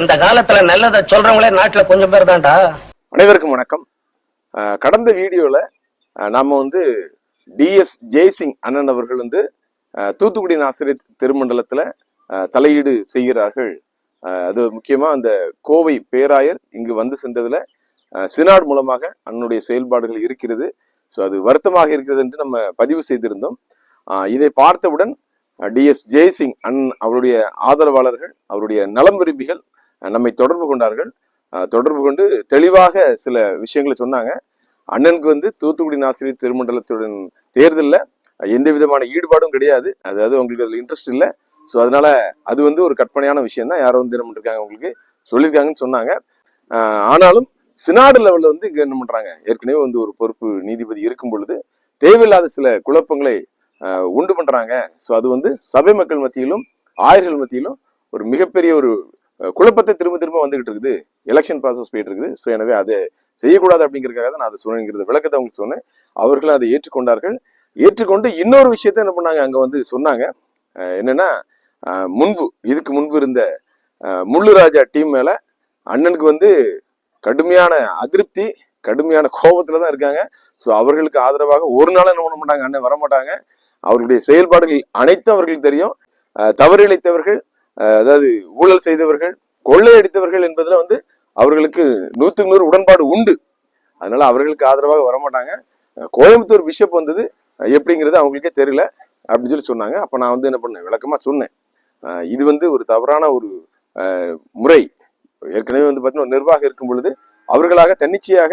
இந்த காலத்துல நல்லதை சொல்றவங்களே நாட்டுல கொஞ்சம் பேர் தான்டா. அனைவருக்கும் வணக்கம். கடந்த வீடியோவில் நாம வந்து டிஎஸ் ஜெய்சிங் அண்ணன் அவர்கள் வந்து தூத்துக்குடி ஆசிரியர் திருமண்டலத்துல தலையீடு செய்கிறார்கள். அது முக்கியமாக அந்த கோவை பேராயர் இங்கு வந்து சென்றதில் சினாட் மூலமாக அண்ணனுடைய செயல்பாடுகள் இருக்கிறது. ஸோ அது வருத்தமாக இருக்கிறது என்று நம்ம பதிவு செய்திருந்தோம். இதை பார்த்தவுடன் டிஎஸ் ஜெய்சிங் அண் அவருடைய ஆதரவாளர்கள் அவருடைய நலம் விரும்பிகள் நம்மை தொடர்பு கொண்டார்கள். தொடர்பு கொண்டு தெளிவாக சில விஷயங்களை சொன்னாங்க. அண்ணனுக்கு வந்து தூத்துக்குடி ஆசிரியர் திருமண்டலத்துடன் தேர்தலில் எந்த விதமான ஈடுபாடும் கிடையாது. அதாவது உங்களுக்கு அதில் இன்ட்ரெஸ்ட் இல்லை. ஸோ அதனால அது வந்து ஒரு கற்பனையான விஷயம் தான் யாரோ வந்து என்ன பண்ணிருக்காங்க உங்களுக்கு சொல்லியிருக்காங்கன்னு சொன்னாங்க. ஆனாலும் சினாடு லெவலில் வந்து இங்கே என்ன பண்ணுறாங்க ஏற்கனவே வந்து ஒரு பொறுப்பு நீதிபதி இருக்கும் பொழுது தேவையில்லாத சில குழப்பங்களை உண்டு பண்ணுறாங்க ஸோ அது வந்து சபை மக்கள் மத்தியிலும் ஆயர்கள் மத்தியிலும் ஒரு மிகப்பெரிய ஒரு குழப்பத்தை திரும்ப திரும்ப வந்துகிட்டு இருக்குது. எலெக்ஷன் ப்ராசஸ் போயிட்டு இருக்குது. ஸோ எனவே அதை செய்யக்கூடாது அப்படிங்கிறதுக்காக தான் நான் அதை சொன்னேங்கிறது விளக்கத்தை அவங்களுக்கு சொன்னேன். அவர்களும் அதை ஏற்றுக்கொண்டார்கள். ஏற்றுக்கொண்டு இன்னொரு விஷயத்த என்ன பண்ணாங்க? அங்கே வந்து சொன்னாங்க. என்னன்னா முன்பு இதுக்கு முன்பு இருந்த முள்ளுராஜா டீம் மேல அண்ணனுக்கு வந்து கடுமையான அதிருப்தி கடுமையான கோபத்துல தான் இருக்காங்க. ஸோ அவர்களுக்கு ஆதரவாக ஒரு நாள் என்ன பண்ண மாட்டாங்க? அண்ணன் வரமாட்டாங்க. அவர்களுடைய செயல்பாடுகள் அனைத்தும் அவர்களுக்கு தெரியும். தவறிழைத்தவர்கள் தவறு அதாவது ஊழல் செய்தவர்கள் கொள்ளையடித்தவர்கள் என்பதுல வந்து அவர்களுக்கு நூத்துக்கு நூறு உடன்பாடு உண்டு. அதனால அவர்களுக்கு ஆதரவாக வரமாட்டாங்க. கோயம்புத்தூர் பிஷப் வந்தது எப்படிங்கிறது அவங்களுக்கே தெரியல அப்படின்னு சொல்லி சொன்னாங்க. அப்ப நான் வந்து என்ன பண்ணேன்? விளக்கமா சொன்னேன். இது வந்து ஒரு தவறான ஒரு முறை. ஏற்கனவே வந்து பார்த்தீங்கன்னா நிர்வாகம் இருக்கும் பொழுது அவர்களாக தன்னிச்சையாக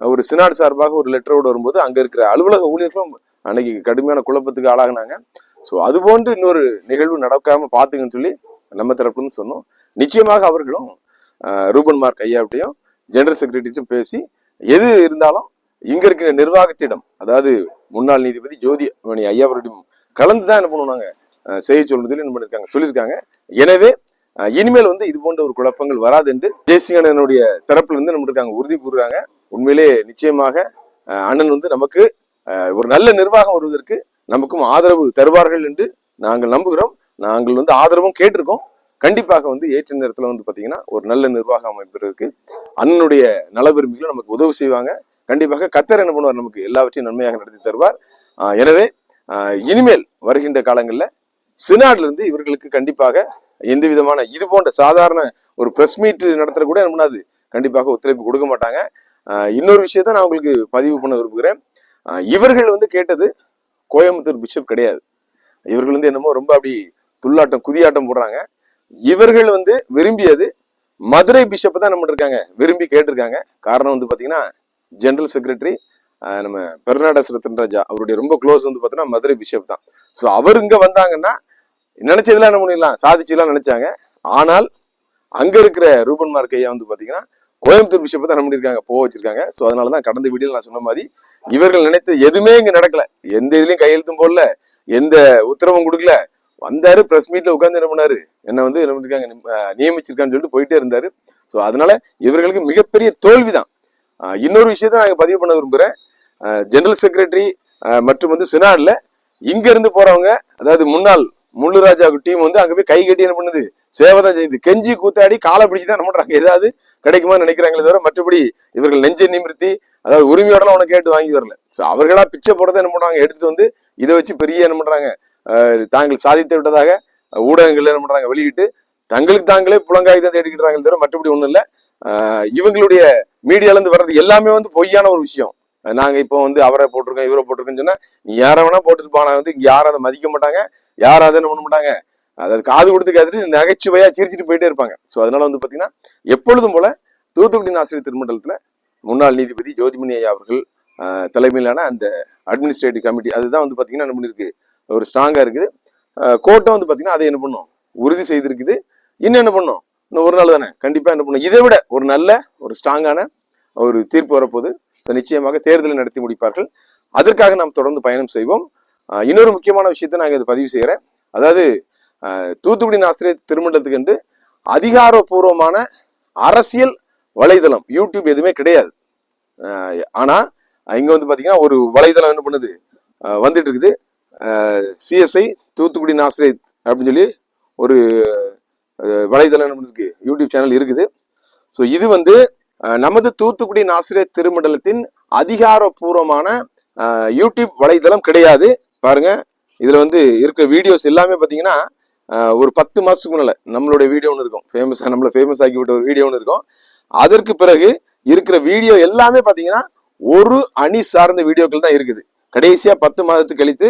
ஒரு சினாடு சார்பாக ஒரு லெட்டரோடு வரும்போது அங்க இருக்கிற அலுவலக ஊழியர்களும் அன்னைக்கு கடுமையான குழப்பத்துக்கு ஆளாகினாங்க. ஸோ அது போன்று இன்னொரு நிகழ்வு நடக்காம பாத்துங்கன்னு சொல்லி நம்ம தரப்புன்னு சொன்னோம். நிச்சயமாக அவர்களும் ரூபன் மார்க் ஐயாவிட்டையும் ஜெனரல் செக்ரட்டரிட்டும் பேசி எது இருந்தாலும் இங்க இருக்கிற நிர்வாகத்திடம் அதாவது முன்னாள் நீதிபதி ஜோதி மணி ஐயா அவரிடம் கலந்து தான் என்ன பண்ணுவாங்க செய்ய சொல்றதுல என்ன பண்ணிருக்காங்க சொல்லியிருக்காங்க. எனவே இனிமேல் வந்து இது போன்ற ஒரு குழப்பங்கள் வராது என்று ஜெயசிங்கனுடைய தரப்புல இருந்து நம்ம இருக்காங்க உறுதி கூறுறாங்க. உண்மையிலே நிச்சயமாக அண்ணன் வந்து நமக்கு ஒரு நல்ல நிர்வாகம் வருவதற்கு நமக்கும் ஆதரவு தருவார்கள் என்று நாங்கள் நம்புகிறோம். நாங்கள் வந்து ஆதரவும் கேட்டிருக்கோம். கண்டிப்பாக வந்து ஏற்ற நேரத்துல வந்து பாத்தீங்கன்னா ஒரு நல்ல நிர்வாக அமைப்பு இருக்கு. அண்ணனுடைய நல விரும்பிகளும் நமக்கு உதவி செய்வாங்க. கண்டிப்பாக கத்தர் என்ன பண்ணுவார்? நமக்கு எல்லாவற்றையும் நன்மையாக நடத்தி தருவார். எனவே இனிமேல் வருகின்ற காலங்களில் சினாட்லேருந்து இவர்களுக்கு கண்டிப்பாக எந்த விதமான இது போன்ற சாதாரண ஒரு பிரஸ் மீட் நடத்துற கூட என்ன பண்ணாது. கண்டிப்பாக ஒத்துழைப்பு கொடுக்க மாட்டாங்க. இன்னொரு விஷயத்த நான் உங்களுக்கு பதிவு பண்ண விரும்புகிறேன். இவர்கள் வந்து கேட்டது கோயம்புத்தூர் பிஷப் கிடையாது. இவர்கள் வந்து என்னமோ ரொம்ப அப்படி துள்ளாட்டம் குதியாட்டம் போடுறாங்க. இவர்கள் வந்து விரும்பியது மதுரை பிஷப் தான் நம்ம இருக்காங்க விரும்பி கேட்டிருக்காங்க. காரணம் வந்து பார்த்தீங்கன்னா ஜெனரல் செக்ரட்டரி நம்ம பெர்னாடஸ் ரத்தன் அவருடைய ரொம்ப க்ளோஸ் வந்து பார்த்தீங்கன்னா மதுரை பிஷப் தான். ஸோ அவர் இங்கே வந்தாங்கன்னா நினைச்சதெல்லாம் என்ன பண்ணிடலாம் சாதிச்சுலாம் நினைச்சாங்க. ஆனால் அங்க இருக்கிற ரூபன் மார்க்கையா வந்து பார்த்தீங்கன்னா கோயம்புத்தூர் பிஷப்பை தான் என்ன போக வச்சிருக்காங்க. ஸோ அதனாலதான் கடந்த வீடியோல நான் சொன்ன மாதிரி இவர்கள் நினைத்த எதுவுமே இங்கே நடக்கல. எந்த இதுலையும் கையெழுத்தும் போடல எந்த உத்தரவும் கொடுக்கல. வந்தாரு பிரஸ் மீட்ல உட்கார்ந்து என்ன பண்ணாரு? என்ன வந்து என்ன பண்ணிருக்காங்க நியமிச்சிருக்கான்னு சொல்லிட்டு போயிட்டே இருந்தாரு. ஸோ அதனால இவர்களுக்கு மிகப்பெரிய தோல்விதான். இன்னொரு விஷயத்த நாங்கள் பதிவு பண்ண விரும்புகிறேன் ஜெனரல் செக்ரட்டரி மற்றும் வந்து சினாட்ல இங்க இருந்து போறவங்க அதாவது முன்னாள் முள்ளுராஜாவுக்கு டீம் வந்து அங்கே போய் கை கட்டி என்ன பண்ணுது? சேவை தான் செய்யுது. கெஞ்சி கூத்தாடி காலை பிடிச்சி தான் என்ன பண்ணுறாங்க ஏதாவது கிடைக்குமான்னு நினைக்கிறாங்களே தவிர மற்றபடி இவர்கள் நெஞ்சை நிமிர்த்தி அதாவது உரிமையோடலாம் உனக்கு கேட்டு வாங்கி வரல. ஸோ அவர்களா பிச்சை போடுறத என்ன பண்ணுவாங்க? எடுத்துட்டு வந்து இதை வச்சு பெரிய என்ன பண்றாங்க? தாங்கள் சாதித்து விட்டதாக ஊடகங்கள் என்ன பண்றாங்க வெளியிட்டு தங்களுக்கு தாங்களே புலங்காய் தான் தேடிக்கிட்டாங்களே தவிர மற்றபடி ஒண்ணும் இல்லை. இவங்களுடைய மீடியால இருந்து வர்றது எல்லாமே வந்து பொய்யான ஒரு விஷயம். நாங்கள் நாங்க இப்போ வந்து அவரை போட்டிருக்கோம் இவரை போட்டிருக்கோன்னு சொன்னா நீ யாரை வேணா போட்டுட்டு போனா வந்து யாரும் அதை மதிக்க மாட்டாங்க யாரும் அதை என்ன பண்ண மாட்டாங்க. அதாவது காது கொடுத்து கேட்டுட்டு நகைச்சுவையா சிரிச்சிட்டு போயிட்டே இருப்பாங்க. ஸோ அதனால வந்து பாத்தீங்கன்னா எப்பொழுதும் போல தூத்துக்குடி ஆசிரியர் திருமண்டலத்துல முன்னாள் நீதிபதி ஜோதிமணி ஐயா அவர்கள் தலைமையிலான அந்த அட்மினிஸ்ட்ரேட்டிவ் கமிட்டி அதுதான் வந்து பாத்தீங்கன்னா என்ன பண்ணிருக்கு ஒரு ஸ்ட்ராங்காக இருக்குது. கோட்டை வந்து பார்த்தீங்கன்னா அதை என்ன பண்ணும்? உறுதி செய்திருக்குது. இன்னும் என்ன பண்ணும்? இன்னும் ஒரு நாள் தானே? கண்டிப்பாக என்ன பண்ணும்? இதை விட ஒரு நல்ல ஒரு ஸ்ட்ராங்கான ஒரு தீர்ப்பு வரப்போது ஸோ நிச்சயமாக தேர்தலை நடத்தி முடிப்பார்கள். அதற்காக நாம் தொடர்ந்து பயணம் செய்வோம். இன்னொரு முக்கியமான விஷயத்தை நாங்கள் இதை பதிவு செய்கிறேன் அதாவது தூத்துக்குடி ஆசிரியர் திருமண்டலத்துக்கு என்று அதிகாரப்பூர்வமான அரசியல் வலைதளம் யூடியூப் எதுவுமே கிடையாது. ஆனால் இங்கே வந்து பார்த்தீங்கன்னா ஒரு வலைதளம் என்ன பண்ணுது? வந்துட்டு இருக்குது. சிஎஸ்ஐ தூத்துக்குடி ஆசிரியர் அப்படின்னு சொல்லி ஒரு வலைதளம் இருக்கு. யூடியூப் சேனல் இருக்குது. ஸோ இது வந்து நமது தூத்துக்குடி நாசிரியர் திருமண்டலத்தின் அதிகாரப்பூர்வமான யூடியூப் வலைதளம் கிடையாது. பாருங்க இதுல வந்து இருக்கிற வீடியோஸ் எல்லாமே பார்த்தீங்கன்னா ஒரு பத்து மாதத்துக்கு முன்னால நம்மளுடைய வீடியோ ஒன்று இருக்கும். ஃபேமஸாக நம்மளை ஃபேமஸ் ஆக்கிவிட்ட ஒரு வீடியோ ஒன்று இருக்கும். அதற்கு பிறகு இருக்கிற வீடியோ எல்லாமே பார்த்தீங்கன்னா ஒரு அணி சார்ந்த வீடியோக்கள் தான் இருக்குது. கடைசியாக பத்து மாதத்துக்கு கழித்து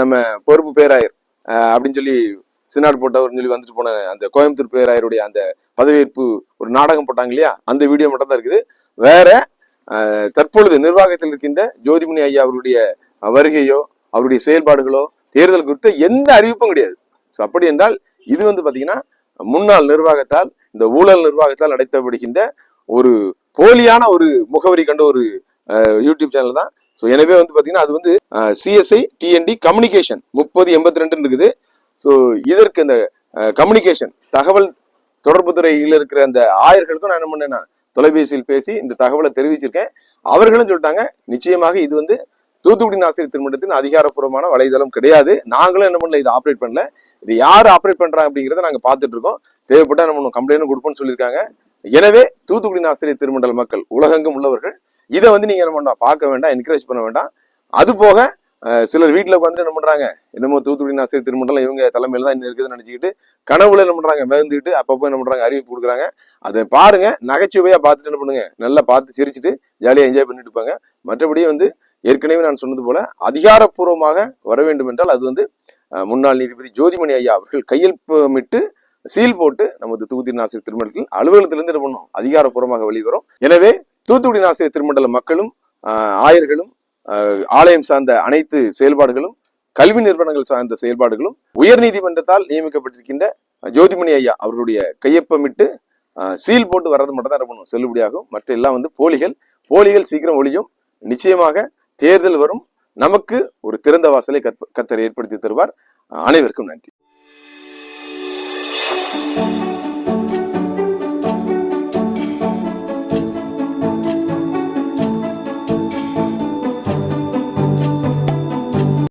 நம்ம பொறுப்பு பேராயர் அப்படின்னு சொல்லி சினாடு போட்டவர்னு சொல்லி வந்துட்டு போன அந்த கோயம்புத்தூர் பேராயருடைய அந்த பதவியேற்பு ஒரு நாடகம் போட்டாங்க இல்லையா? அந்த வீடியோ மட்டும் தான் இருக்குது. வேற தற்பொழுது நிர்வாகத்தில் இருக்கின்ற ஜோதிமணி ஐயா அவருடைய வருகையோ அவருடைய செயல்பாடுகளோ தேர்தல் குறித்த எந்த அறிவிப்பும் கிடையாது. ஸோ அப்படி என்றால் இது வந்து பாத்தீங்கன்னா முன்னாள் நிர்வாகத்தால் இந்த ஊழல் நிர்வாகத்தால் நடத்தப்படுகின்ற ஒரு போலியான ஒரு முகவரி கண்ட ஒரு யூடியூப் சேனல் தான். ஸோ எனவே வந்து பார்த்தீங்கன்னா அது வந்து சிஎஸ்ஐ டிஎன்டி கம்யூனிகேஷன் முப்பது எண்பத்தி ரெண்டுன்னு இருக்குது. ஸோ இதற்கு இந்த கம்யூனிகேஷன் தகவல் தொடர்பு துறையில் இருக்கிற அந்த ஆயர்களுக்கும் நான் என்ன பண்ணேன்னா தொலைபேசியில் பேசி இந்த தகவலை தெரிவிச்சிருக்கேன். அவர்களும் சொல்லிட்டாங்க நிச்சயமாக இது வந்து தூத்துக்குடி ஆசிரியர் திருமணத்தின் அதிகாரப்பூர்வமான வலைதளம் கிடையாது. நாங்களும் என்ன பண்ணல இதை ஆப்ரேட் பண்ணல. இது யார் ஆப்ரேட் பண்றாங்க அப்படிங்கிறத நாங்கள் பார்த்துட்டு இருக்கோம். தேவைப்பட்டா நம்ம கம்ப்ளைண்ட் கொடுப்போம்னு சொல்லியிருக்காங்க. எனவே தூத்துக்குடி ஆசிரியர் திருமண்டல மக்கள் உலகெங்கும் உள்ளவர்கள் இதை வந்து நீங்க என்ன பண்ணலாம் பார்க்க வேண்டாம் என்கரேஜ் பண்ண வேண்டாம். அது போக சிலர் வீட்டில் உட்காந்துட்டு என்ன பண்றாங்க? என்னமோ தூத்துக்குடி ஆசிரியர் திருமண்டலம் இவங்க தலைமையில தான் இன்னும் இருக்குதுன்னு நினைச்சுக்கிட்டு கனவுல என்ன பண்றாங்க? மேந்துக்கிட்டு அப்பப்போ என்ன பண்றாங்க? அறிவிப்பு கொடுக்குறாங்க. அதை பாருங்க நகைச்சுவையா பார்த்துட்டு என்ன பண்ணுங்க? நல்லா பார்த்து சிரிச்சுட்டு ஜாலியா என்ஜாய் பண்ணிட்டு இருப்பாங்க. மற்றபடி வந்து ஏற்கனவே நான் சொன்னது போல அதிகாரப்பூர்வமாக வர வேண்டும் என்றால் அது வந்து முன்னாள் நீதிபதி ஜோதிமணி ஐயா அவர்கள் கையெழுப்பமிட்டு சீல் போட்டு நமது தொகுதி நாசிரியர் திருமணத்தில் அலுவலகத்திலிருந்து என்ன பண்ணும்? அதிகாரப்பூர்வமாக வெளிவரும். எனவே தூத்துக்குடி நாசிரியர் திருமண்டல மக்களும் ஆயர்களும் ஆலயம் சார்ந்த அனைத்து செயல்பாடுகளும் கல்வி நிறுவனங்கள் சார்ந்த செயல்பாடுகளும் உயர் நீதிமன்றத்தால் நியமிக்கப்பட்டிருக்கின்ற ஜோதிமணி ஐயா அவர்களுடைய கையொப்பமிட்டு சீல் போட்டு வர்றது மட்டும் தான் பண்ணும் செல்லுபடியாகும் மற்ற எல்லாம் வந்து போலிகள் போலிகள் சீக்கிரம் ஒழியும். நிச்சயமாக தேர்தல் வரும். நமக்கு ஒரு திறந்த வாசலை கற்ப- கர்த்தர் ஏற்படுத்தி தருவார். அனைவருக்கும் நன்றி.